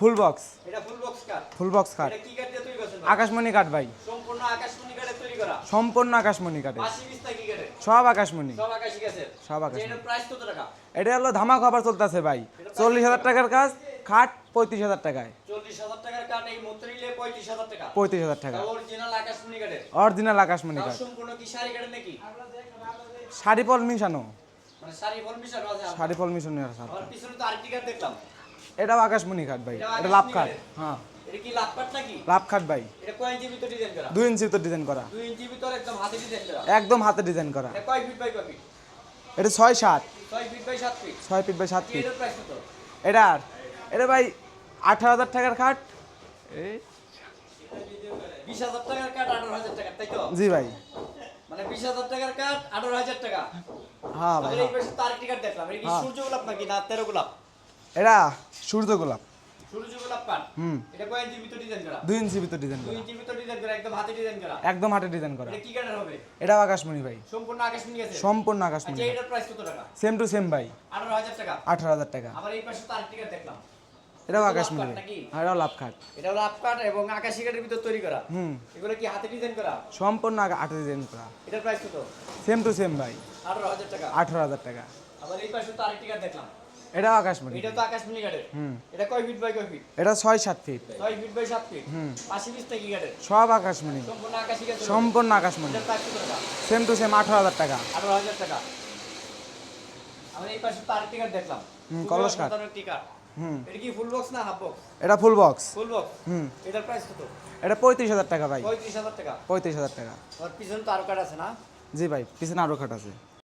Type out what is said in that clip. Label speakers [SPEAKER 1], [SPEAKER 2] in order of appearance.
[SPEAKER 1] Full box.
[SPEAKER 2] এটা full box cut
[SPEAKER 1] full box কাঠ।
[SPEAKER 2] এটা কি কাট দিয়ে তৈরি করছেন?
[SPEAKER 1] আকাশমণি কাঠ ভাই।
[SPEAKER 2] সম্পূর্ণ আকাশমণি কাঠে তৈরি করা।
[SPEAKER 1] সম্পূর্ণ আকাশমণি কাঠে।
[SPEAKER 2] বাসি বিস্তা কি কাটে
[SPEAKER 1] সব আকাশমণি।
[SPEAKER 2] সব আকাশি গাছের
[SPEAKER 1] সব আকাশমণি।
[SPEAKER 2] এটার প্রাইস কত টাকা?
[SPEAKER 1] এটা হলো ধামা খাবার চলতেছে ভাই। চল্লিশ হাজার টাকার কাজ খাট পঁয়ত্রিশ হাজার টাকায়।
[SPEAKER 2] চল্লিশ হাজার টাকার কাঠ এই পঁয়ত্রিশ হাজার টাকা।
[SPEAKER 1] পঁয়ত্রিশ হাজার টাকা।
[SPEAKER 2] অরিজিনাল আকাশমণি কাঠের।
[SPEAKER 1] অরিজিনাল আকাশমণি কাঠ।
[SPEAKER 2] সম্পূর্ণ কি শাড়ি কাটে নাকি?
[SPEAKER 1] শাড়ি ফল মিশানো।
[SPEAKER 2] মানে শাড়ি ফল মিশানো আছে
[SPEAKER 1] শাড়ি ফল মিশানো আছে।
[SPEAKER 2] আমার পিছনে তো আরেকটি কাঠ দেখলাম।
[SPEAKER 1] এটাও আকাশমণি কাঠ ভাই এটা লাভ কাঠ হ্যাঁ।
[SPEAKER 2] এটা কি লাভ কাঠ নাকি?
[SPEAKER 1] লাভ কাঠ ভাই।
[SPEAKER 2] এটা কয় ইঞ্চি ভিতর ডিজাইন করা?
[SPEAKER 1] দুই ইঞ্চি তো ডিজাইন করা।
[SPEAKER 2] দুই ইঞ্চি ভিতর একদম হাতে ডিজাইন করা?
[SPEAKER 1] একদম হাতে ডিজাইন করা।
[SPEAKER 2] এটা কয় ফিট বাই কয় ফিট
[SPEAKER 1] এটা ছয় সাত।
[SPEAKER 2] ছয় ফিট বাই সাত ফিট
[SPEAKER 1] ছয় ফিট বাই সাত ফিট
[SPEAKER 2] এটার প্রাইস কত?
[SPEAKER 1] এটা এটা ভাই আঠারো হাজার টাকার খাট। এই
[SPEAKER 2] বিশ হাজার টাকার কাঠ আঠারো হাজার টাকা তাই তো?
[SPEAKER 1] জি ভাই।
[SPEAKER 2] মানে বিশ হাজার টাকার কাঠ আঠারো হাজার টাকা।
[SPEAKER 1] হ্যাঁ ভাই
[SPEAKER 2] আমাদের এই পাশে তার দেখলাম। এটা কি
[SPEAKER 1] হ্যাঁ।
[SPEAKER 2] সূর্য গোলাপ নাকি না তেরো গোলাপ?
[SPEAKER 1] এটা সূর্য গোলাপ।
[SPEAKER 2] একদম হাতে ডিজাইন করা? এটা
[SPEAKER 1] আকাশমণি ভাই।
[SPEAKER 2] সম্পূর্ণ
[SPEAKER 1] আকাশমণি সেম টু সেম ভাই।
[SPEAKER 2] আঠারো হাজার টাকা।
[SPEAKER 1] এটাও আকাশমণি ভাই? এটাও লাভ খাট
[SPEAKER 2] এবং আকাশি কাঠের ভিতর তৈরি করা।
[SPEAKER 1] হুম।
[SPEAKER 2] এগুলো কি হাতে ডিজাইন করা?
[SPEAKER 1] সম্পূর্ণ হাতে ডিজাইন করা।
[SPEAKER 2] এটার প্রাইস কত?
[SPEAKER 1] সেম টু সেম ভাই।
[SPEAKER 2] আঠারো হাজার টাকা।
[SPEAKER 1] আঠারো হাজার টাকা।
[SPEAKER 2] আবার এই পাশে তার টিকাট দেখলাম।
[SPEAKER 1] এটাও আকাশমণি
[SPEAKER 2] এটা তো আকাশমণি কাঠের
[SPEAKER 1] হুম।
[SPEAKER 2] এটা কয় ফিট বাই কয় ফিট
[SPEAKER 1] এটা ছয় সাত ফিট
[SPEAKER 2] ছয় ফিট বাই সাত ফিট
[SPEAKER 1] হুম।
[SPEAKER 2] পাশি পিস নাকি কাঠের
[SPEAKER 1] সব আকাশমণি।
[SPEAKER 2] সম্পূর্ণ আকাশি কাঠের
[SPEAKER 1] সম্পূর্ণ আকাশমণি। সেম টু সেম আঠারো হাজার টাকা।
[SPEAKER 2] আঠারো হাজার টাকা। আমরা এই পাশে তার টিকাট দেখলাম।
[SPEAKER 1] হুম, কলস কাঠ।
[SPEAKER 2] টিকাট
[SPEAKER 1] হুম।
[SPEAKER 2] এটা কি ফুল বক্স না হাফ বক্স
[SPEAKER 1] এটা ফুল বক্স
[SPEAKER 2] ফুল বক্স
[SPEAKER 1] হুম।
[SPEAKER 2] এটার প্রাইস কত?
[SPEAKER 1] এটা পঁয়ত্রিশ হাজার টাকা ভাই।
[SPEAKER 2] পঁয়ত্রিশ হাজার টাকা।
[SPEAKER 1] পঁয়ত্রিশ হাজার টাকা।
[SPEAKER 2] ওর পিছনে তো আরও কাঠ আছে না?
[SPEAKER 1] জি ভাই পিছনে আরও খাট আছে।